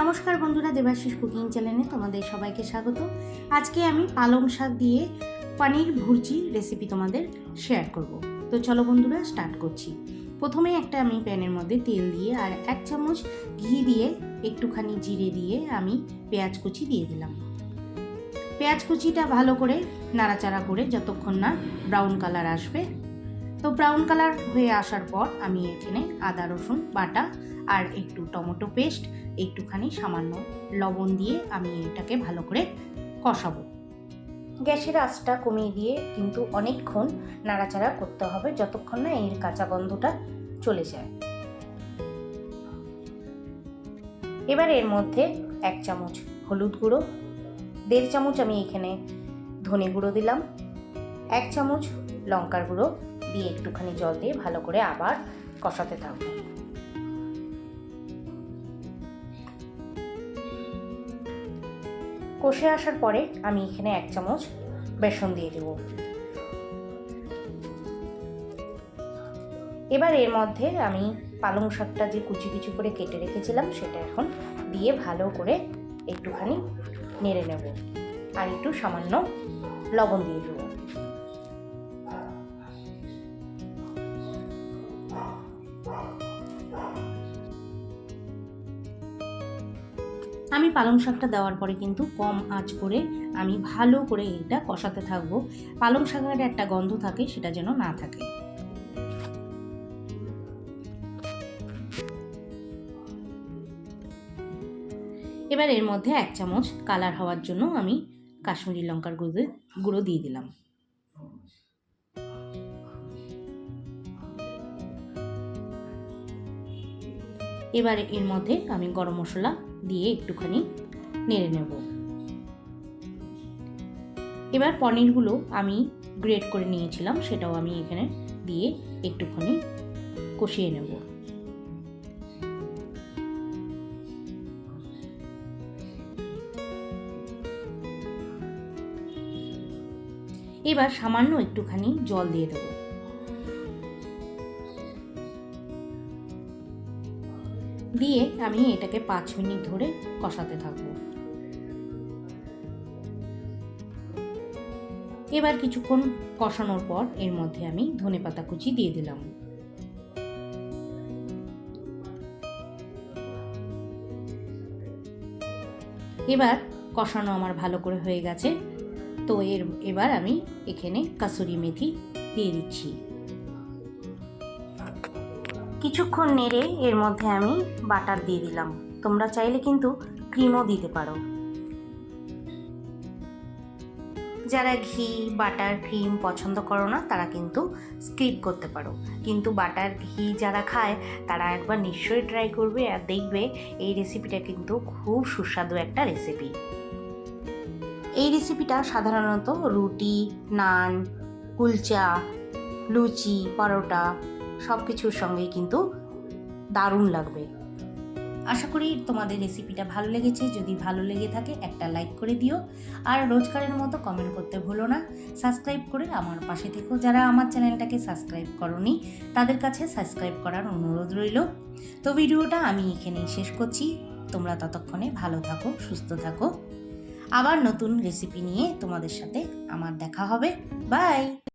নমস্কার বন্ধুরা, দেবাশিস কুকিং চ্যানেলে তোমাদের সবাইকে স্বাগত। আজকে আমি পালং শাক দিয়ে পানির ভুর্জি রেসিপি তোমাদের শেয়ার করব। তো চলো বন্ধুরা স্টার্ট করছি। প্রথমে একটা আমি প্যানের মধ্যে তেল দিয়ে আর এক চামচ ঘি দিয়ে একটুখানি জিরে দিয়ে আমি পেঁয়াজ কুচি দিয়ে দিলাম। পেঁয়াজ কুচিটা ভালো করে নাড়াচাড়া করে যতক্ষণ না ব্রাউন কালার আসবে তো ব্রাউন কালার হয়ে আসার পর আমি এখানে আদা, রসুন, বাটা আর একটু টমেটো পেস্ট একটুখানি সামান্য লবণ দিয়ে আমি এটাকে ভালো করে কষাবো। গ্যাসের আঁচটা কমিয়ে দিয়ে কিন্তু অনেকক্ষণ নাড়াচাড়া করতে হবে যতক্ষণ না এর কাঁচা গন্ধটা চলে যায়। এবার এর মধ্যে এক চামচ হলুদ গুঁড়ো, দেড় চামচ আমি এখানে ধনে গুঁড়ো দিলাম, এক চামচ লঙ্কার গুঁড়ো দিয়ে একটুখানি জল দিয়ে ভালো করে আবার কষাতে থাকব। কষে আসার পরে আমি এখানে এক চামচ বেসন দিয়ে দেব। এবার এর মধ্যে আমি পালং শাকটা যে কুচি কুচি করে কেটে রেখেছিলাম, সেটা এখন দিয়ে ভালো করে একটুখানি নেড়ে নেব। আর একটু সামান্য লবণ দিয়ে দেবো। আমি পালং শাকটা দেওয়ার পরে কিন্তু কম আঁচ করে আমি ভালো করে এটা কষাতে থাকব। পালং শাকের একটা গন্ধ থাকে, সেটা যেন না থাকে। এবার এর মধ্যে এক চামচ কালার হওয়ার জন্য আমি কাশ্মীরি লঙ্কার গুঁড়ো গুঁড়ো দিয়ে দিলাম। এবার এর মধ্যে আমি গরম মশলা দিয়ে একটুখানি নেড়ে নেব। এবার পনিরগুলো আমি গ্রেট করে নিয়েছিলাম, সেটাও আমি এখানে দিয়ে একটুখানি কষিয়ে নেব। এবার সামান্য একটুখানি জল দিয়ে দেবো। দিয়ে আমি এটাকে পাঁচ মিনিট ধরে কষাতে থাকব। এবার কিছুক্ষণ কষানোর পর এর মধ্যে আমি ধনে পাতা কুচি দিয়ে দিলাম। এবার কষানো আমার ভালো করে হয়ে গেছে। তো এর, এবার আমি এখানে কাসুরি মেথি দিয়ে দিচ্ছি। কিছুক্ষণ নেড়ে এর মধ্যে আমি বাটার দিয়ে দিলাম। তোমরা চাইলে কিন্তু ক্রিমও দিতে পারো। যারা ঘি, বাটার ক্রিম পছন্দ করো না, তারা কিন্তু স্কিপ করতে পারো। কিন্তু বাটার ঘি যারা খায়, তারা একবার নিশ্চয়ই ট্রাই করবে আর দেখবে এই রেসিপিটা কিন্তু খুব সুস্বাদু একটা রেসিপি এই রেসিপিটা সাধারণত রুটি, নান, কুলচা, লুচি, পরোটা সব কিছুর সঙ্গেই কিন্তু দারুণ লাগবে। আশা করি তোমাদের রেসিপিটা ভালো লেগেছে। যদি ভালো লেগে থাকে, একটা লাইক করে দিও। আর রোজকারের মতো কমেন্ট করতে ভুলো না। সাবস্ক্রাইব করে আমার পাশে থেকো। যারা আমার চ্যানেলটাকে সাবস্ক্রাইব করনি, তাদের কাছে সাবস্ক্রাইব করার অনুরোধ রইল। তো ভিডিওটা আমি এখানেই শেষ করছি। তোমরা ততক্ষণে ভালো থাকো, সুস্থ থাকো। আবার নতুন রেসিপি নিয়ে তোমাদের সাথে আমার দেখা হবে। বাই